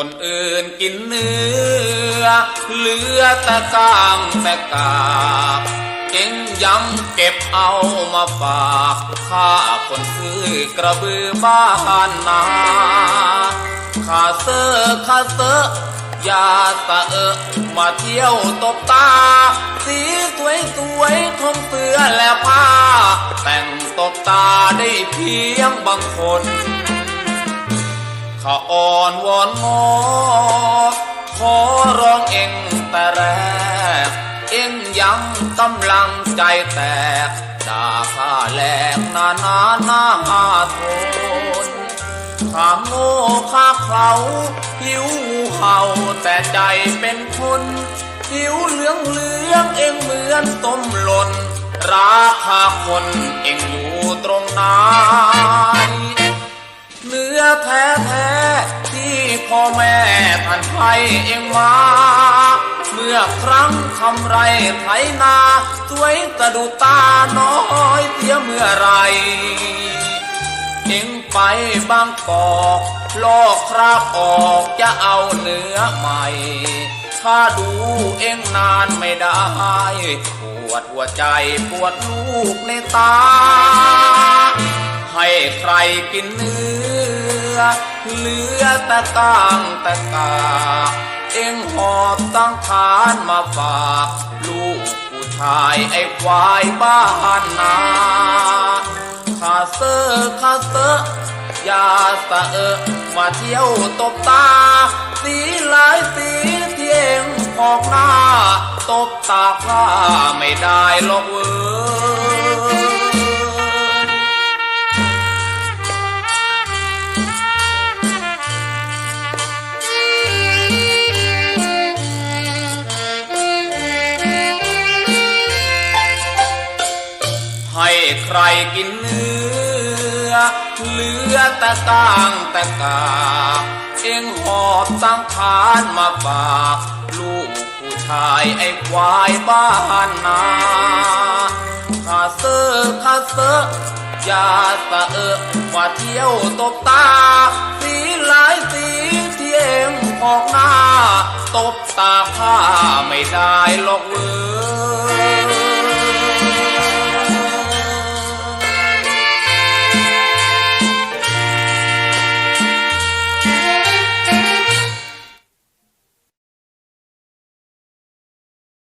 คนอื่นกินเนื้อ เหลือแต่กางแต่กาบเอ็งยังเก็บเอามาฝากข้าคนซื้อกระบือบ้านนาข้าเซอข้าเซออย่าตะเอะมาเที่ยวตบตา สีสวยสวยๆทมเสื้อและผ้า แต่งตบตาได้เพียงบางคน ข้าอ่อนวอนงอขอร้องเองแต่แรก เองยังกำลังใจแตกด่าข้าแหลกนานาหน้าอาทนข้าโง่ข้าเขาหิวงูเห่าแต่ใจเป็นคนหิวเหลืองเหลืองเองเหมือนต้มหล่นราคาคนเองอยู่ตรงไหน พ่อแม่ท่านให้เองมา เมื่อครั้งทำไรไถนาสวยตะดุตาน้อยเสียเมื่อไรเองไปบางกอกลอกคราบออกจะเอาเนื้อใหม่ ถ้าดูเองนานไม่ได้ ปวดหัวใจปวดลูกในตา ให้ใครกินเนื้อ เหลือแต่กลางแต่กา เอ็งหอบตั้งขานมาฝากลูกผู้ชายไอ้ควายบ้านนาข้าเซอข้าเซออย่าสะเอะมาเที่ยวตบตา สีหลายสีเที่เองออกหน้า ตบตาข้าไม่ได้หรอกเว้ย ใครกินเนื้อ เหลือแต่กลางแต่กา เอ็งหอบสังขารมาฝากลูกผู้ชายไอ้ควายบ้านนาข้าเซอข้าเซออยาสะเอะมาเที่ยวตบตา สีหลายสีที่เอ็งออกหน้า ตบตาข้าไม่ได้หรอกเว้ย